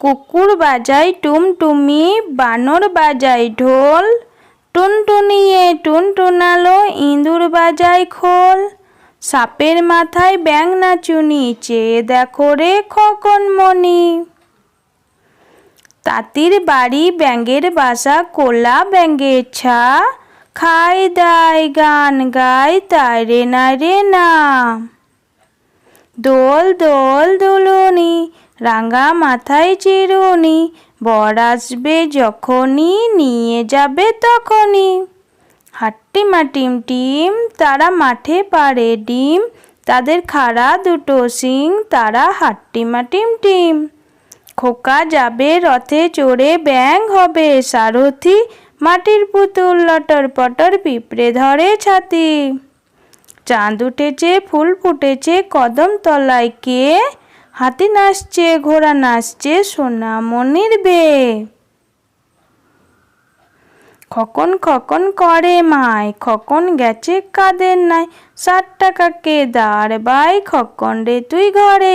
কুকুর বাজায় টুমটুমি, বানর বাজায় ঢোল, টুনটুনিয়ে টুনটুনালো, ইঁদুর বাজায় খোল। সাপের মাথায় ব্যাং নাচুনি চেয়ে দেখো রে খোকন মনি তাঁতির বাড়ি ব্যাঙের বাসা, কোলা ব্যাঙের ছা। খাই দায় গান গায়, তাই রে না রে না। দোল দোল দুলুনি রাঙা মাথায় চিরুনি, বর আসবে যখনই, নিয়ে যাবে তখনই। হাট্টিমা টিম টিম, তারা মাঠে পারে ডিম, তাদের খাড়া দুটো সিং তারা হাট্টিমা টিম টিম। খোকা যাবে রথে চড়ে ব্যাং হবে সারথি, মাটির পুতুল লটর পটর পিঁপড়ে ধরে ছাতি। চাঁদ উঠেছে, ফুল ফুটেছে, কদম তলায় কে হাতি নাচছে, ঘোড়া নাচছে, সোনা মনির বে। খকন খকন করে মায়, খকন গেছে কাদের নাই, ষাট টাকা কে দাঁড় বাই, খকন রে তুই ঘরে।